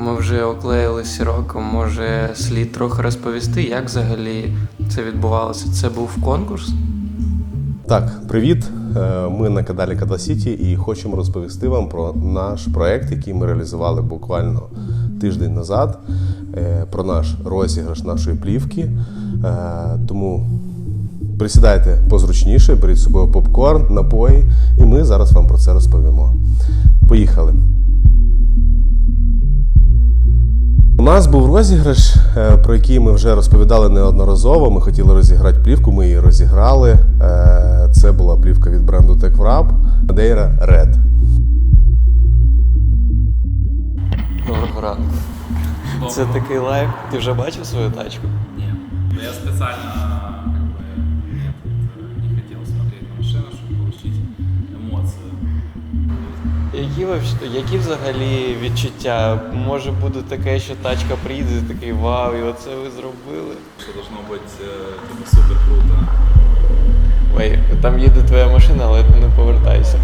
Ми вже оклеїли сіроком. Може, слід трохи розповісти, як взагалі це відбувалося? Це був конкурс? Так, привіт. Е, Ми на каналі Када Сіті і хочемо розповісти вам про наш проект, який ми реалізували буквально тиждень назад, е, про наш розіграш нашої плівки. Е, Тому присідайте позручніше, беріть з собою попкорн, напої, і ми зараз вам про це розповімо. Поїхали. Нас був розіграш, е, про який ми вже розповідали неодноразово. Ми хотіли розіграти плівку, ми її розіграли. Е, Це була плівка від бренду TechWrap Madeira Red. Доброго ранку. Це такий лайк. Ти вже бачив свою тачку? Ні. Я специально Які, які взагалі відчуття? Може бути таке, що тачка приїде, і такий вау, і оце ви зробили. Что должно быть э, супер круто. Ой, там їде твоя машина, але не повертайся.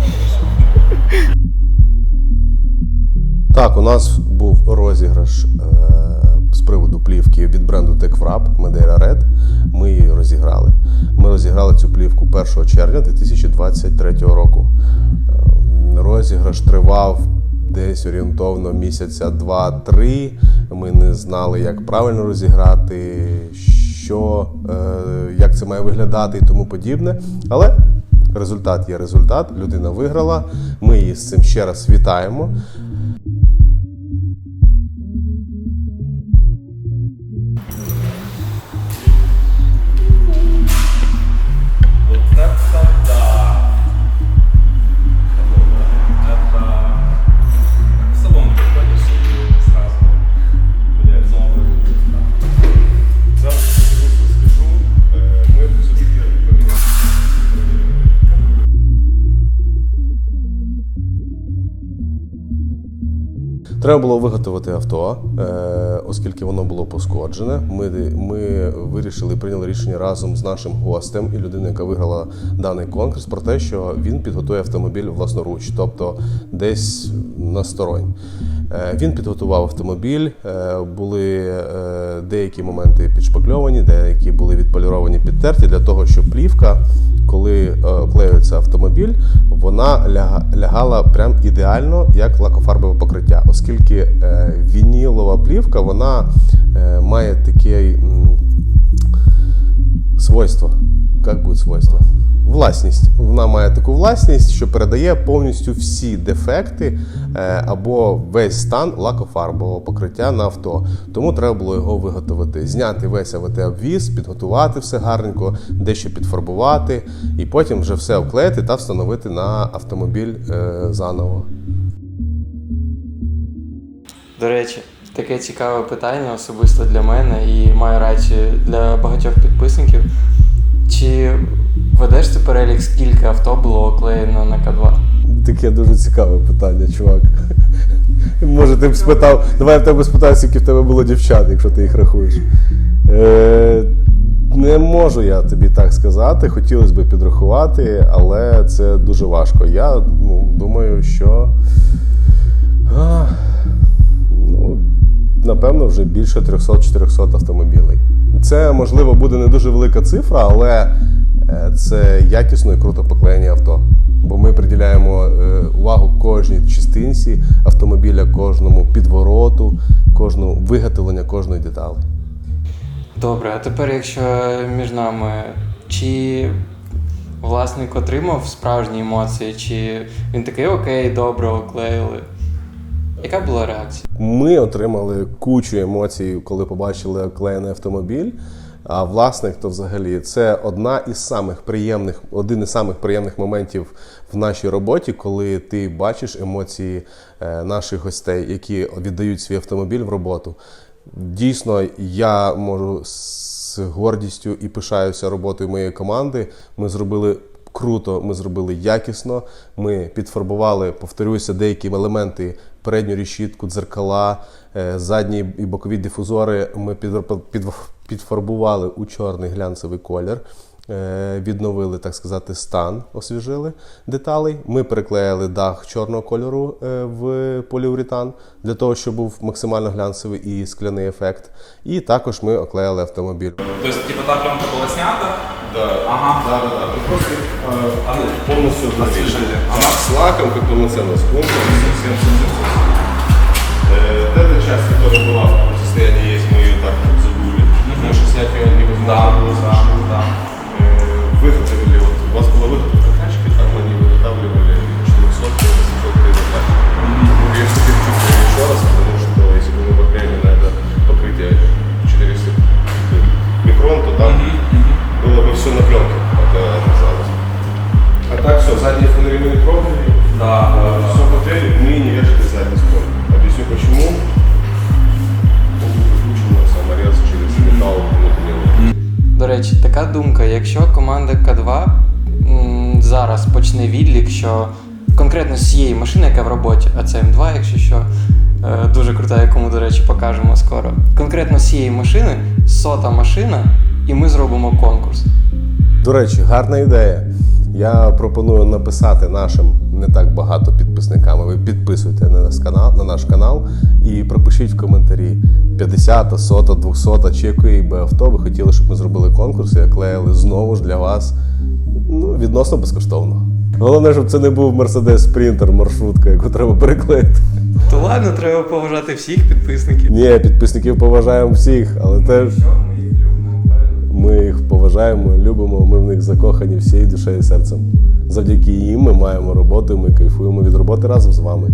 Так, у нас був розіграш е, з приводу плівки від бренду TechWrap Madeira Red. Ми її розіграли. Ми розіграли цю плівку 1 червня 2023 року. Розіграш тривав десь орієнтовно місяця 2-3. Ми не знали, як правильно розіграти, що, е, як це має виглядати і тому подібне. Але результат є результат. Людина виграла. Ми її з цим ще раз вітаємо. Треба було виготовити авто, е, оскільки воно було пошкоджене. Ми, ми вирішили прийняли рішення разом з нашим гостем і людиною, яка виграла даний конкурс, про те, що він підготує автомобіль власноруч, тобто десь на сторонь. Е, Він підготував автомобіль, е, були е, деякі моменти підшпакльовані, деякі були відполіровані, підтерті. Для того, щоб плівка, коли клеюється автомобіль, вона лягала прям ідеально як лакофарбове покриття, оскільки вінілова плівка вона має таке свойство. Як буде свойство? Власність. Вона має таку власність, що передає повністю всі дефекти е, або весь стан лакофарбового покриття на авто. Тому треба було його виготовити, зняти весь АВТ-обвіз, підготувати все гарненько, дещо підфарбувати, і потім вже все вклеїти та встановити на автомобіль е, заново. До речі, таке цікаве питання особисто для мене і маю рацію для багатьох підписників. Чи ведеш ти перелік, скільки авто було оклеєно на К2? Таке дуже цікаве питання, чувак. Може, ти б спитав, давай я в тебе спитаю, скільки в тебе було дівчат, якщо ти їх рахуєш. Е, не можу я тобі так сказати. Хотілося б підрахувати, але це дуже важко. Я ну, думаю, що. А, ну, напевно, вже більше 300-400 автомобілей. Це, можливо, буде не дуже велика цифра, але е, це якісно і круто поклеєні авто. Бо ми приділяємо е, увагу кожній частинці автомобіля, кожному підвороту, кожному виготовлення кожної деталі. Добре, а тепер, якщо між нами, чи власник отримав справжні емоції, чи він такий окей, добре, оклеїли? Яка була реакція? Ми отримали кучу емоцій, коли побачили оклеєний автомобіль. А власник, то взагалі це одна із самих приємних, один із самих приємних моментів в нашій роботі, коли ти бачиш емоції е, наших гостей, які віддають свій автомобіль в роботу. Дійсно, я можу з гордістю і пишаюся роботою моєї команди. Ми зробили круто, ми зробили якісно. Ми підфарбували, повторюся, деякі елементи, передню решітку, дзеркала, е, задні і бокові дифузори. Ми під, під, підфарбували у чорний глянцевий колір. е, відновили, так сказати, стан, освіжили деталей. Ми переклеїли дах чорного кольору е, в поліуретан для того, щоб був максимально глянцевий і скляний ефект. І також ми оклеїли автомобіль. То есть, типа, та пленка была снята, Да, Ага. да, да, да. Мы просто э, а ну, полностью Освежили. Ага. С лаком, как полноценно, с контуром, совсем, совсем, совсем. Э, вот эта часть, которая была в состоянии есть, мы ее так вот забыли. Потому что снять ее невозможно было да, совершенно. да. Э, Выготовили, вот у вас была выготовка До речі, така думка, якщо команда К2 м, зараз почне відлік, що конкретно з цієї машини, яка в роботі, а це М2, якщо що, е, дуже крута, яку ми, до речі, покажемо скоро. Конкретно з цієї машини, сота машина, і ми зробимо конкурс. До речі, гарна ідея. Я пропоную написати нашим не так багато підписникам. Ви підписуйте на наш канал, на наш канал і пропишіть в коментарі 50, 100, 200 чи якої би авто ви хотіли, щоб ми зробили конкурс і клеїли знову ж для вас ну, відносно безкоштовно. Головне, щоб це не був Mercedes Sprinter маршрутка, яку треба переклеїти. То ладно, треба поважати всіх підписників. Ні, підписників поважаємо всіх, але теж поважаємо, любимо, ми в них закохані всією душею і серцем. Завдяки їм ми маємо роботу, ми кайфуємо від роботи разом з вами.